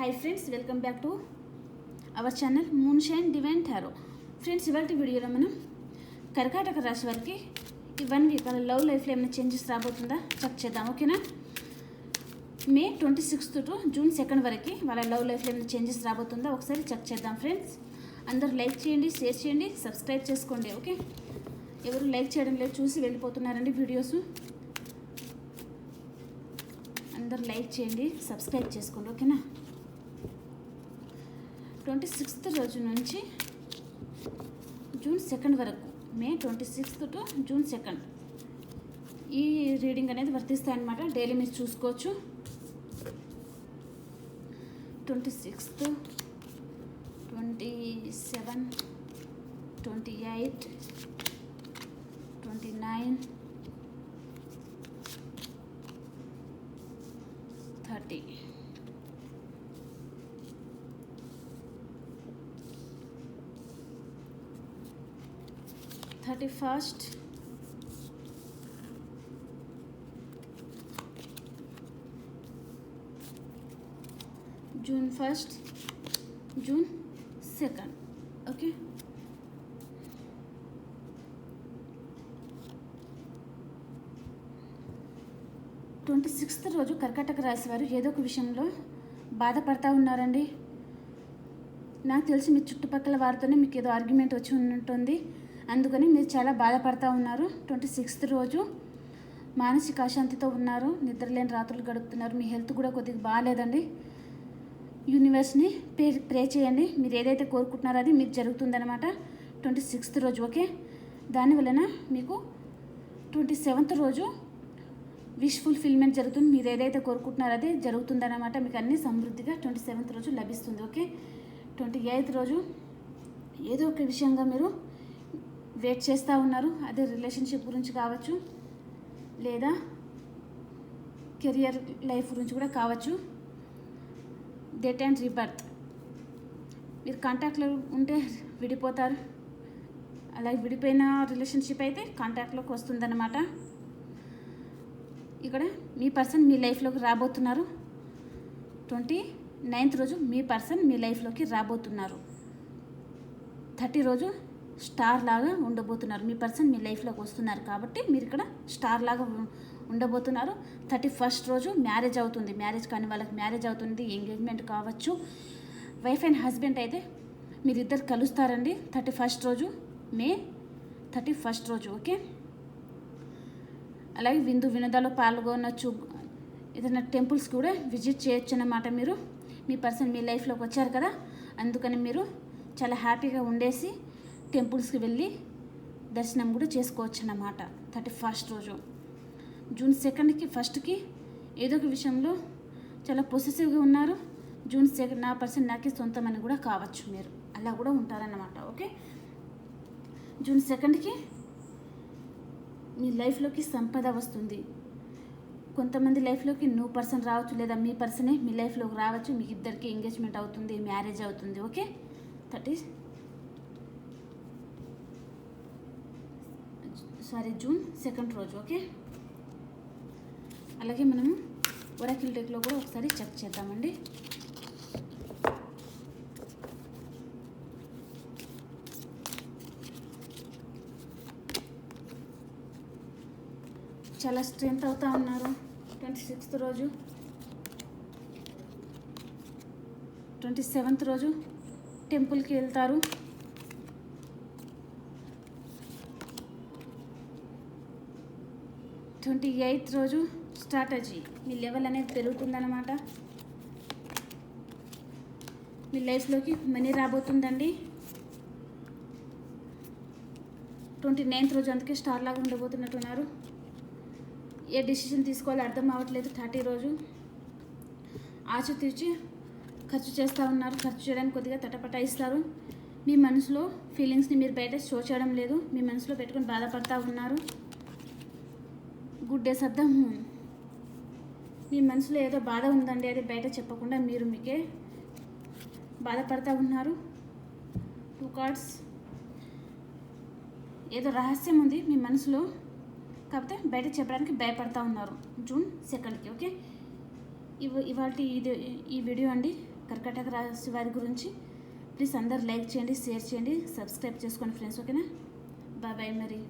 Hi friends welcome back to our channel Moon Shine Divine Tarot friends ఇవాళ వీడియోలో మనం కర్కాటక రాశి వారికి ఈ వన్ వీక్ వాళ్ళ లవ్ లైఫ్లో ఏమైనా చేంజెస్ రాబోతుందా? చెక్ చేద్దాం ఓకేనా May twenty sixth to June second వరకు వాళ్ళ లవ్ లైఫ్లో ఏమైనా చేంజెస్ రాబోతుందా? ఒకసారి చెక్ చేద్దాం ఫ్రెండ్స్ అందరూ లైక్ చేయండి షేర్ చేయండి సబ్స్క్రైబ్ చేసుకోండి ఓకే ఎవరు లైక్ చేయడం లేదు చూసి వెళ్ళిపోతున్నారండి వీడియోస్ అందరు లైక్ చేయండి సబ్స్క్రైబ్ చేసుకోండి ఓకేనా ట్వంటీ సిక్స్త్ రోజు నుంచి జూన్ సెకండ్ వరకు May twenty sixth to June second. ఈ రీడింగ్ అనేది వర్తిస్తాయన్నమాట. డైలీ మీరు చూసుకోవచ్చు. Twenty sixth twenty seven twenty eight twenty nine thirty. Thirty first. June first. June second. Okay? Twenty sixth రోజు కర్కాటక రాశి వారు ఏదో ఒక విషయంలో బాధపడతా ఉన్నారండి. నాకు తెలిసి మీ చుట్టుపక్కల వారితోనే మీకు ఏదో ఆర్గ్యుమెంట్ వచ్చి ఉంటుంది అందుకని మీరు చాలా బాధపడతా ఉన్నారు. ట్వంటీ సిక్స్త్ రోజు మానసిక అశాంతితో ఉన్నారు. నిద్రలేని రాత్రులు గడుపుతున్నారు. మీ హెల్త్ కూడా కొద్దిగా బాగాలేదండి. యూనివర్స్ని ప్రే ప్రే చేయండి. మీరు ఏదైతే కోరుకుంటున్నారో అది మీకు జరుగుతుందనమాట ట్వంటీ సిక్స్త్ రోజు ఓకే? దానివలన మీకు ట్వంటీ సెవెంత్ రోజు విష్ ఫుల్ఫిల్మెంట్ జరుగుతుంది. మీరు ఏదైతే కోరుకుంటున్నారో అదే జరుగుతుందన్నమాట. మీకు అన్ని సమృద్ధిగా ట్వంటీ సెవెంత్ రోజు లభిస్తుంది ఓకే? ట్వంటీ ఎయిత్ రోజు ఏదో ఒక విషయంగా మీరు వెయిట్ చేస్తూ ఉన్నారు. అదే రిలేషన్షిప్ గురించి కావచ్చు లేదా కెరియర్ లైఫ్ గురించి కూడా కావచ్చు. Death and rebirth. మీరు కాంటాక్ట్లో ఉంటే విడిపోతారు. అలాగే విడిపోయిన రిలేషన్షిప్ అయితే కాంటాక్ట్లోకి వస్తుందన్నమాట. ఇక్కడ మీ పర్సన్ మీ లైఫ్లోకి రాబోతున్నారు. ట్వంటీ నైన్త్ రోజు మీ పర్సన్ మీ లైఫ్లోకి రాబోతున్నారు. థర్టీ రోజు స్టార్ లాగా ఉండబోతున్నారు. మీ పర్సన్ మీ లైఫ్లోకి వస్తున్నారు కాబట్టి మీరు ఇక్కడ స్టార్ లాగా ఉండబోతున్నారు. థర్టీ ఫస్ట్ రోజు మ్యారేజ్ అవుతుంది. మ్యారేజ్ కానీ వాళ్ళకి మ్యారేజ్ అవుతుంది. ఎంగేజ్మెంట్ కావచ్చు. వైఫ్ అండ్ హస్బెండ్ అయితే మీరిద్దరు కలుస్తారండి. థర్టీ ఫస్ట్ రోజు మే థర్టీ ఫస్ట్ రోజు ఓకే? అలాగే విందు వినోదాలు పాల్గొనొచ్చు. ఏదైనా టెంపుల్స్ కూడా విజిట్ చేయొచ్చు అన్నమాట మీరు. మీ పర్సన్ మీ లైఫ్లోకి వచ్చారు కదా? అందుకని మీరు చాలా హ్యాపీగా ఉండేసి టెంపుల్స్కి వెళ్ళి దర్శనం కూడా చేసుకోవచ్చు అన్నమాట థర్టీ ఫస్ట్ రోజు. జూన్ సెకండ్కి ఫస్ట్కి ఏదో ఒక విషయంలో చాలా పొసెసివ్గా ఉన్నారు. జూన్ సెకండ్ నా పర్సన్ నాకే సొంతం అని కూడా కావచ్చు మీరు. అలా కూడా ఉంటారన్నమాట ఓకే? జూన్ సెకండ్కి మీ లైఫ్లోకి సంపద వస్తుంది. కొంతమంది లైఫ్లోకి నువ్వు పర్సన్ రావచ్చు లేదా మీ పర్సనే మీ లైఫ్లోకి రావచ్చు మీ ఇద్దరికి ఎంగేజ్మెంట్ అవుతుంది మ్యారేజ్ అవుతుంది okay? Thirty sorry June second రోజు ఓకే? అలాగే మనము ఒరాకిల్ డెక్లో కూడా ఒకసారి చెక్ చేద్దామండి. చాలా స్ట్రెంత్ అవుతా ఉన్నారు. ట్వంటీ సిక్స్త్ రోజు. ట్వంటీ సెవెంత్ రోజు టెంపుల్కి వెళ్తారు. ట్వంటీ ఎయిత్ రోజు స్ట్రాటజీ. మీ లెవెల్ అనేది పెరుగుతుందన్నమాట. మీ లైఫ్లోకి మనీ రాబోతుందండి. ట్వంటీ నైన్త్ రోజు అందుకే స్టార్ లాగా ఉండబోతున్నట్టున్నారు. ఏ డిసిషన్ తీసుకోవాలో అర్థం అవ్వట్లేదు థర్టీ రోజు. ఆచితూచి ఖర్చు చేస్తూ ఉన్నారు. ఖర్చు చేయడానికి కొద్దిగా తటపటాయిస్తారు. మీ మనసులో ఫీలింగ్స్ని మీరు బయట షో చేయడం లేదు. మీ మనసులో పెట్టుకొని బాధపడతా ఉన్నారు. గుడ్ డేస్ మీ మనసులో ఏదో బాధ ఉందండి అది బయట చెప్పకుండా మీరు మీకే బాధపడతా ఉన్నారు. టూ కార్డ్స్ ఏదో రహస్యం ఉంది మీ మనసులో కాకపోతే బయట చెప్పడానికి భయపడతా ఉన్నారు. జూన్ సెకండ్కి ఓకే? ఇవ ఇవాళ ఇది ఈ వీడియో అండి. కర్కటక రాశి వారి గురించి. ప్లీజ్ అందరు లైక్ చేయండి షేర్ చేయండి సబ్స్క్రైబ్ చేసుకోండి ఫ్రెండ్స్ ఓకేనా? బాయ్ బాయ్ మరి.